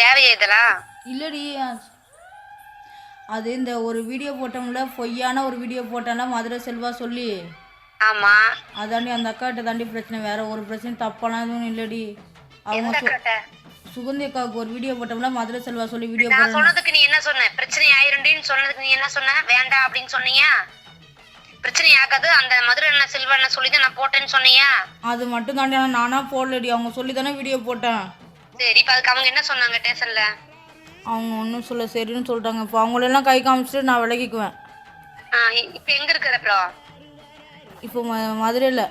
தேவையா இதெல்லாம்? இல்லடி. அது இந்த ஒரு வீடியோ போட்டோம்ல பொய்யான ஒரு வீடியோ போட்டோம்ல மதுரை செல்வா சொல்லி. ஆமா. அதாண்டி அந்த அக்காட்ட தாண்டி பிரச்சனை வேற ஒரு பிரச்சனை தப்பாலாம் எதுவும் இல்லடி. அவங்க சுகந்தி அக்காவுக்கு ஒரு வீடியோ போட்டோம்ல மதுரை செல்வா சொல்லி வீடியோ நான் சொன்னதுக்கு நீ என்ன சொன்ன? பிரச்சனை ஆயிருண்டின்னு சொன்னதுக்கு நீ என்ன சொன்ன? வேண்டாம் அப்படின்னு சொன்னீங்க பிரச்சனை ஆகாது அந்த மதுரை அண்ணன் செல்வ அண்ணன் சொல்லி தான் நான் போட்டேன்னு சொன்னியா? அது மட்டும் தாண்டி நானா போடலடி. அவங்க சொல்லி தானே வீடியோ போட்டேன். சரி இப்ப அதுக்கு அவங்க என்ன சொன்னாங்க ஸ்டேஷன்ல அவங்க ஒன்றும் சொல்ல சரின்னு சொல்லிட்டாங்க. இப்போ அவங்களெல்லாம் கை காமிச்சிட்டு நான் விலகிக்குவேன். இப்ப எங்க இருக்கிற அப்புறம் இப்போ ம மதுரையில்.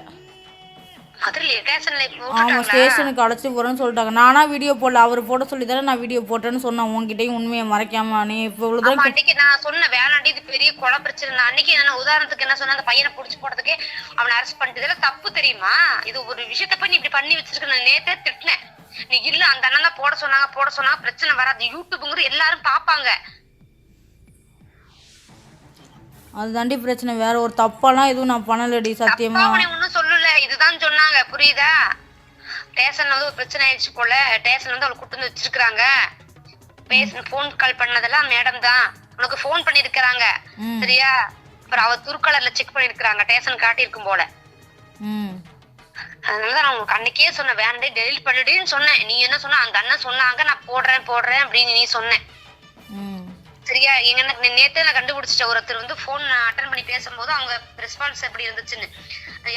மதுரையில ஸ்டேஷன்ல இப்போ அவங்க விட்டுட்டாங்களா? ஸ்டேஷனுக்கு அழைச்சி போகிறேன்னு சொல்லிட்டாங்க. நானா வீடியோ போடல. அவர் போட சொல்லி தானே நான் வீடியோ போட்டேன்னு சொன்னேன். உங்ககிட்டயும் உண்மையை மறைக்காம. நீ இப்போ இவ்வளோ ஆமா அன்னைக்கு நான் சொன்ன வேணாண்டி இது பெரிய கொலை பிரச்சனை நான் அன்னைக்கு என்ன உதாரணத்துக்கு என்ன சொன்ன அந்த பையனை புடிச்சு போடுறதுக்கு அவனை அரெஸ்ட் பண்ணிட்டு இதெல்லாம் தப்பு தெரியுமா? இது ஒரு விஷயத்த போய் நீ இப்படி பண்ணி வச்சிருக்க. நான் நேத்தே திட்டினேன். நீ இல்ல அந்த அண்ணன் தான் போட சொன்னாங்க போட சொன்னாங்க பிரச்சனை வராது. யூடியூப்ங்கிற எல்லாரும் பாப்பாங்க அது தாண்டி பிரச்சனை வேற ஒரு தப்பாலாம் எதுவும் நான் பண்ணலடி சத்தியமா. ஒண்ணும் சொல்லல. இதுதான் சொன்னாங்க புரியுதா? ஸ்டேஷன்ல வந்து ஒரு பிரச்சனை ஆயிடுச்சு போல. ஸ்டேஷன்ல வந்து அவளை கூட்டு வந்து வச்சிருக்காங்க பேச போன் கால் பண்ணதெல்லாம் மேடம் தான். உனக்கு ஃபோன் பண்ணிருக்காங்க. சரியா? அப்புறம் அவ துருக்கலர்ல செக் பண்ணிருக்காங்க ஸ்டேஷன் காட்டியிருக்கும் போல. அதனாலதான் நான் உனக்கு அன்னைக்கே சொன்னேன். வேண்டே டெலிட் பண்ணிடுன்னு சொன்னேன். நீ என்ன சொன்ன? அந்த அண்ணன் சொன்னாங்க. நான் போடுறேன் போடுறேன் அப்படின்னு நீ சொன்னேன். சரியா? எங்க நேத்தே நான் கண்டுபிடிச்சிட்டேன். ஒருத்தர் வந்து ஃபோன் அட்டன் பண்ணி பேசும்போது அவங்க ரெஸ்பான்ஸ் எப்படி இருந்துச்சுன்னு.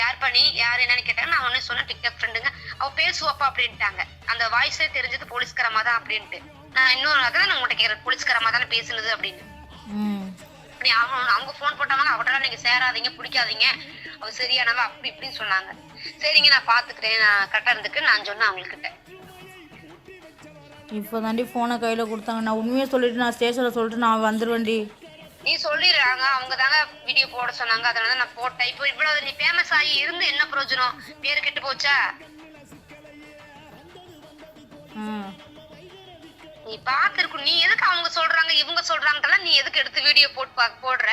யார் பண்ணி? யார் என்னன்னு கேட்டாங்க. நான் ஒண்ணு சொன்னேன் டிக்டாக் ஃப்ரெண்டுங்க அவ பேசுவாப்பா அப்படின்ட்டாங்க. அந்த வாய்ஸே தெரிஞ்சது போலீஸ்காரமா தான் அப்படின்ட்டு. நான் இன்னும் அதான் நான் உங்கள்கிட்ட கேட்கறேன் போலீஸ்காரமா தானே பேசுனது அப்படின்னு. அப்படி அவங்க ஃபோன் போட்டாங்க அவட்டெல்லாம் நீங்க சேராதீங்க பிடிக்காதீங்க. அவ சரியானவ அப்படி இப்படின்னு சொன்னாங்க. சரிங்க நான் பாத்துக்கிறேன். நான் கரெக்டா இருந்துக்கு நான் சொன்னேன் அவங்கக்கிட்ட இப்போ தாண்டி ஃபோனை கையில் கொடுத்தாங்க. நான் உண்மையை சொல்லிட்டு நான் ஸ்டேஷனில் சொல்லிட்டு நான் வந்துடுவேன்டி நீ சொல்லிடுறாங்க. அவங்க தாங்க வீடியோ போட சொன்னாங்க. அதனால தான் நான் போட்டேன். இப்போ இவ்வளவு நீ ஃபேமஸ் ஆகி இருந்து என்ன பிரயோஜனம்? பேரு கெட்டு போச்சா? நீ பாத்துருக்கும் நீ எதுக்கு அவங்க சொல்றாங்க இவங்க சொல்றாங்கலாம் நீ எதுக்கு எடுத்து வீடியோ போட்டு போடுற?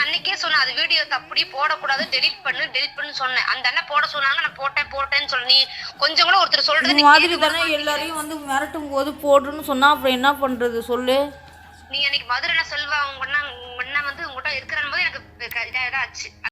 அன்னைக்கே சொன்னேன் அது வீடியோ தப்படி போடக்கூடாது டெலிட் பண்ணு டெலிட் பண்ணு சொன்னேன். அந்த அண்ணன் போட சொன்னாங்க நான் போட்டேன் போட்டேன்னு சொல்லி நீ கொஞ்சம் கூட ஒருத்தர் சொல்றது மாதிரி தானே எல்லாரையும் வந்து மிரட்டும் போது போடுன்னு சொன்னா அப்புறம் என்ன பண்றது சொல்லு. நீ அன்னைக்கு மதுரை செல்வா உங்க அண்ணன் உங்க அண்ணன் வந்து உங்ககிட்ட இருக்கிற போது எனக்கு இதாச்சு